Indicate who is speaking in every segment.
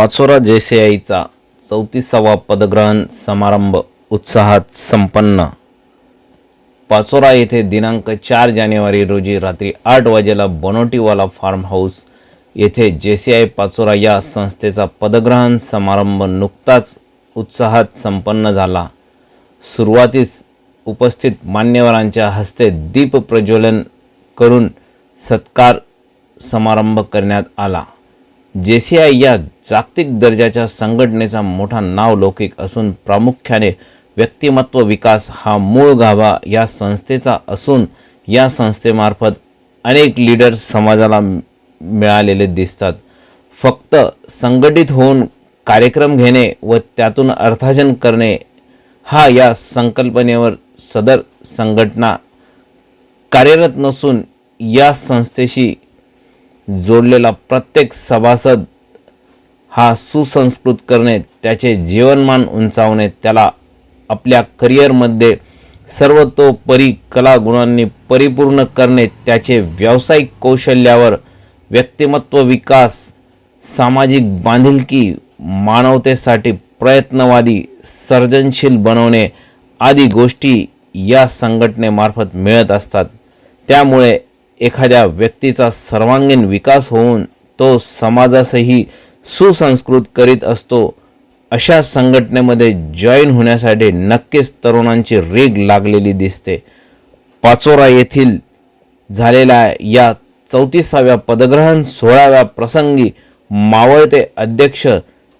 Speaker 1: पाचोरा जेसीआयचा चौतीसावा पदग्रहण समारंभ उत्साहात संपन्न. पाचोरा येथे दिनांक चार जानेवारी रोजी रात्री आठ वाजेला बनोटीवाला फार्म हाऊस येथे जेसीआय आय पाचोरा या संस्थेचा पदग्रहण समारंभ नुकताच उत्साहात संपन्न झाला. सुरुवातीस उपस्थित मान्यवरांच्या हस्ते दीप प्रज्वलन करून सत्कार समारंभ करण्यात आला. जे सी आय या जागतिक दर्जाच्या संघटनेचा मोठा नावलौकिक असून प्रामुख्याने व्यक्तिमत्व विकास हा मूळ गाभा या संस्थेचा असून या संस्थेमार्फत अनेक लीडर्स समाजाला मिळालेले दिसतात. फक्त संघटित होऊन कार्यक्रम घेणे व त्यातून अर्थार्जन करणे हा या संकल्पनेवर सदर संघटना कार्यरत नसून या संस्थेशी जोडलेला प्रत्येक सभासद हा सुसंस्कृत करणे त्याचे जीवनमान उंचावणे त्याला आपल्या करिअरमध्ये सर्वतोपरी कला गुणांनी परिपूर्ण करणे त्याचे व्यावसायिक कौशल्यावर व्यक्तिमत्व विकास सामाजिक बांधिलकी मानवतेसाठी प्रयत्नवादी सर्जनशील बनवणे आदी गोष्टी या संघटनेमार्फत मिळत असतात. त्यामुळे एखाद्या व्यक्तीचा सर्वांगीण विकास होऊन तो समाजासही सुसंस्कृत करीत असतो अशा संघटनेमध्ये जॉईन होण्यासाठी नक्कीच तरुणांची रीग लागलेली दिसते. पाचोरा येथील झालेल्या या चौतीसाव्या पदग्रहण सोळाव्या प्रसंगी मावळते अध्यक्ष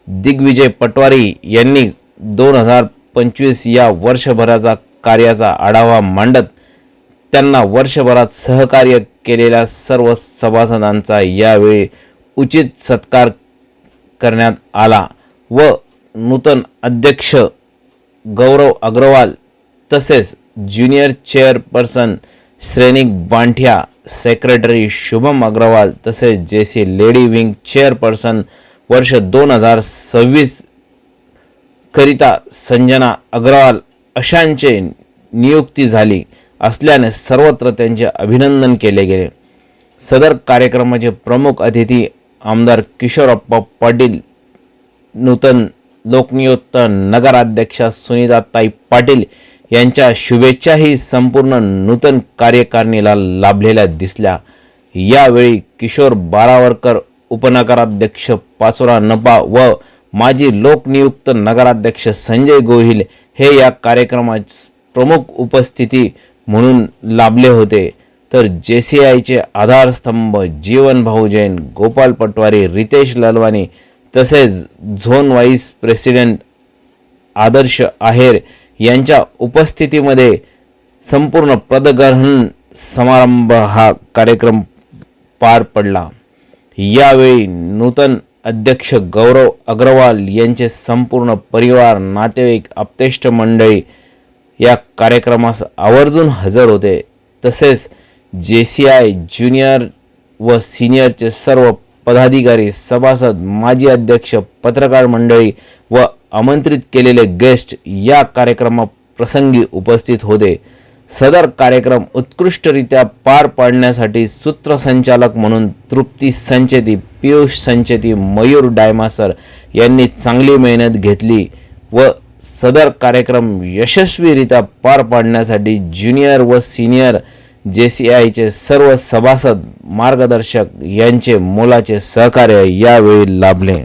Speaker 1: दिग्विजय पटवारी यांनी दोन हजार पंचवीस या वर्षभराचा कार्याचा आढावा मांडत त्यांना वर्षभरात सहकार्य केलेल्या सर्व सभासदांचा यावेळी उचित सत्कार करण्यात आला व नूतन अध्यक्ष गौरव अग्रवाल तसेच junior chairperson Shrenik Banthia secretary Shubham Agrawal तसेच J C lady wing chairperson वर्ष दोन हजार सव्वीस करिता संजना अग्रवाल अशांचे नियुक्ती झाली. असल्याने सर्वत्र त्यांचे अभिनंदन केले गेले. सदर कार्यक्रमाचे प्रमुख अतिथी आमदार किशोरप्पा पाटील नूतन लोकनियुक्त नगराध्यक्षा सुनीताताई पाटील यांच्या शुभेच्छाही संपूर्ण नूतन कार्यकारिणीला लाभलेल्या दिसल्या. यावेळी किशोर बारावरकर उपनगराध्यक्ष पाचोरा नपा व माजी लोकनियुक्त नगराध्यक्ष संजय गोहिल हे या कार्यक्रमात प्रमुख उपस्थिती म्हणून लाभले होते. तर जे सी आयचे आधारस्तंभ जीवन भाऊ जैन गोपाल पटवारी रितेश लालवानी तसेच zone vice president Adarsh Aher यांच्या उपस्थितीमध्ये संपूर्ण पदग्रहण समारंभ हा कार्यक्रम पार पडला. यावेळी नूतन अध्यक्ष गौरव अग्रवाल यांचे संपूर्ण परिवार नातेवाईक आप्तेष्ट मंडळी या कार्यक्रमास आवर्जून हजर होते. तसेच जे सी आय ज्युनियर व सिनियरचे सर्व पदाधिकारी सभासद माजी अध्यक्ष पत्रकार मंडळी व आमंत्रित केलेले गेस्ट या कार्यक्रमाप्रसंगी उपस्थित होते. सदर कार्यक्रम उत्कृष्टरित्या पार पाडण्यासाठी सूत्रसंचालक म्हणून तृप्ती संचेती पियुष संचेती मयूर डायमासर यांनी चांगली मेहनत घेतली व सदर कार्यक्रम यशस्वीरित्या पार पाडण्यासाठी ज्युनियर व सिनियर जे सी आयचे सर्व सभासद मार्गदर्शक यांचे मोलाचे सहकार्य यावेळी लाभले.